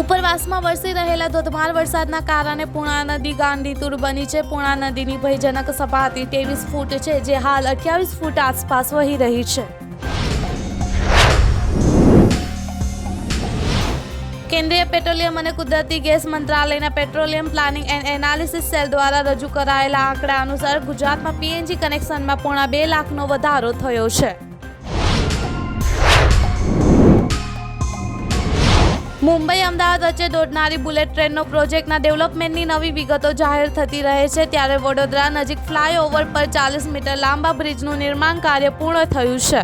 ઉપરવાસમાં વરસી રહેલા ધોધમાર વરસાદના કારણે પૂર્ણા નદી ગાંડીતુર બની છે. પૂર્ણા નદીની ભયજનક સપાટી ત્રેવીસ ફૂટ છે, જે હાલ અઠ્યાવીસ ફૂટ આસપાસ વહી રહી છે. કેન્દ્રીય પેટ્રોલિયમ અને કુદરતી ગેસ મંત્રાલયના petroleum planning and analysis cell દ્વારા રજૂ કરાયેલા આંકડા અનુસાર ગુજરાતમાં પીએનજી કનેક્શનમાં પોણા બે લાખનો વધારો થયો છે. મુંબઈ અમદાવાદ વચ્ચે દોડનારી બુલેટ ટ્રેનનો પ્રોજેક્ટના ડેવલપમેન્ટની નવી વિગતો જાહેર થતી રહે છે ત્યારે વડોદરા નજીક ફ્લાયઓવર પર ચાલીસ મીટર લાંબા બ્રિજનું નિર્માણ કાર્ય પૂર્ણ થયું છે.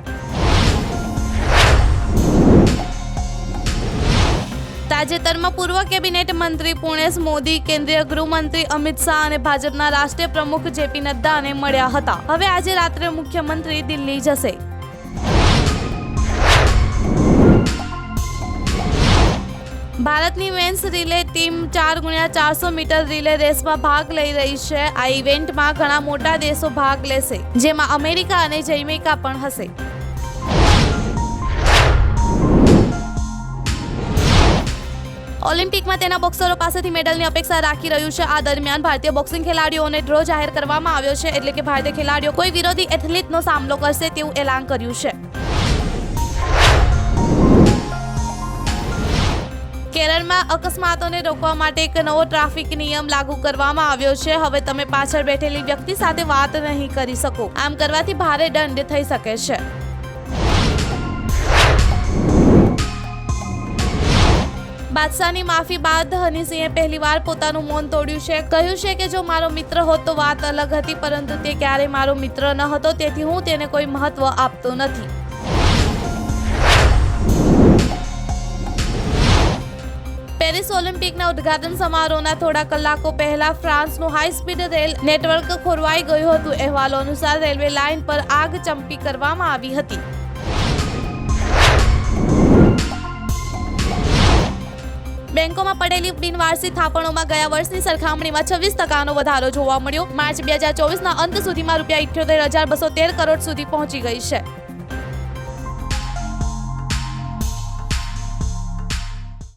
તાજેતરમાં પૂર્વ કેબિનેટ મંત્રી પુણેશ મોદી, કેન્દ્રીય ગૃહમંત્રી અમિત શાહ અને ભાજપના રાષ્ટ્રીય પ્રમુખ જેપી નડ્ડાને મળ્યા હતા. હવે આજે રાત્રે મુખ્યમંત્રી દિલ્હી જશે. ભારતની મેન્સ રિલે ટીમ ચાર ગુણ્યા ચારસો મીટર રિલે રેસમાં ભાગ લઈ રહી છે. આ ઇવેન્ટમાં ઘણા મોટા દેશો ભાગ લેશે, જેમાં અમેરિકા અને જૈમેકા પણ હશે. ઓલિમ્પિકમાં તેના બોક્સરો પાસેથી મેડલની અપેક્ષા રાખી રહ્યું છે. આ દરમિયાન ભારતીય બોક્સિંગ ખેલાડીઓને ડ્રો જાહેર કરવામાં આવ્યો છે, એટલે કે ભારતીય ખેલાડીઓ કોઈ વિરોધી એથ્લીટનો સામનો કરશે તેવું એલાન કર્યું છે. કેરળમાં અકસ્માતોને રોકવા માટે એક નવો ટ્રાફિક નિયમ લાગુ કરવામાં આવ્યો છે. હવે તમે પાછળ બેઠેલી વ્યક્તિ સાથે વાત નહીં કરી શકો. આમ કરવાથી ભારે દંડ થઈ શકે છે. બાદશાહની માફી બાદ હનીસિંહે પહેલીવાર પોતાનું મૌન તોડ્યું છે. કહ્યું છે કે જો મારો મિત્ર હોત તો વાત અલગ હતી, પરંતુ તે ક્યારેય મારો મિત્ર ન હતો. તેથી હું તેને કોઈ મહત્વ આપતો નથી. પેરિસ ઓલિમ્પિકના ઉદઘાટન સમારોહના થોડા કલાકો પહેલા ફ્રાન્સનું હાઈ સ્પીડ રેલ નેટવર્ક ખોરવાઈ ગયું હતું. અહેવાલો અનુસાર રેલવે લાઇન પર આગ ચંપી કરવામાં આવી હતી. બેંકોમાં પડેલી બિનવારસી થાપણોમાં ગયા વર્ષની સરખામણીમાં છવ્વીસ ટકાનો વધારો જોવા મળ્યો. માર્ચ બે હજાર ચોવીસના અંત સુધીમાં રૂપિયા ઇઠ્યોતેર હજાર બસો તેર કરોડ સુધી પહોંચી ગઈ છે.